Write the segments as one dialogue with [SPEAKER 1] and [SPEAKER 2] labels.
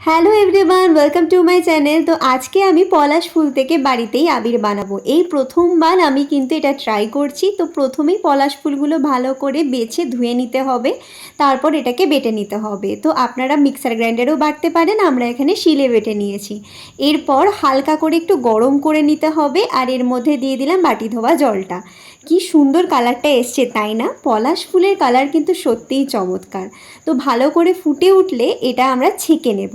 [SPEAKER 1] Hello everyone welcome to my channel তো আজকে আমি পলাশ ফুল থেকে বাড়িতেই আবির বানাবো। এই প্রথমবার আমি কিন্তু এটা ট্রাই করছি। তো প্রথমেই পলাশ ফুলগুলো ভালো করে বেছে ধুয়ে নিতে হবে। তারপর এটাকে বেটে নিতে হবে। তো আপনারা মিক্সার গ্রাইন্ডারেও বাটতে পারেন, আমরা এখানে শিলে বেটে নিয়েছি। এরপর হালকা করে একটু গরম করে নিতে হবে আর এর মধ্যে দিয়ে দিলাম বাটি ধোয়া জলটা। কি সুন্দর কালারটা এসছে, তাই না? পলাশ ফুলের কালার কিন্তু সত্যিই চমৎকার। তো ভালো করে ফুটে উঠলে এটা আমরা ছেঁকে নেব।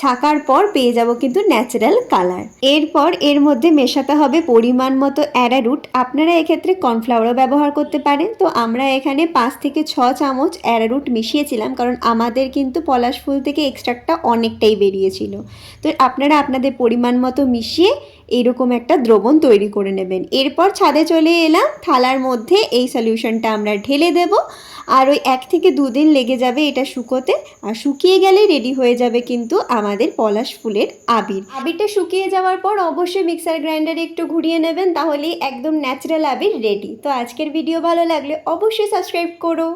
[SPEAKER 1] ছাকার পর পেয়ে যাব কিন্তু ন্যাচারাল কালার এরপর এর মধ্যে মেশাতে হবে পরিমাণ মতো অ্যারারুট আপনারা এক্ষেত্রে কর্নফ্লাওয়ারও ব্যবহার করতে পারেন। তো আমরা এখানে পাঁচ থেকে ছ চামচ অ্যারারুট মিশিয়েছিলাম কারণ আমাদের কিন্তু পলাশ ফুল থেকে এক্সট্রাক্টটা অনেকটাই বেরিয়েছিল। তো আপনারা আপনাদের পরিমাণ মতো মিশিয়ে এরকম একটা দ্রবণ তৈরি করে নেবেন। এরপর ছাদে চলে এলাম। থালার মধ্যে এই সলিউশনটা আমরা ঢেলে দেব। আর ওই এক থেকে দুদিন লেগে যাবে এটা শুকোতে। আর শুকিয়ে গেলে রেডি হয়ে যাবে কিন্তু আমাদের পলাশ ফুলের আবির। আবিরটা শুকিয়ে যাওয়ার পর অবশ্যই মিক্সার গ্রাইন্ডারে একটু ঘুরিয়ে নেবেন, তাহলেই একদম ন্যাচারাল আবির রেডি তো আজকের ভিডিও ভালো লাগলে অবশ্যই সাবস্ক্রাইব করো।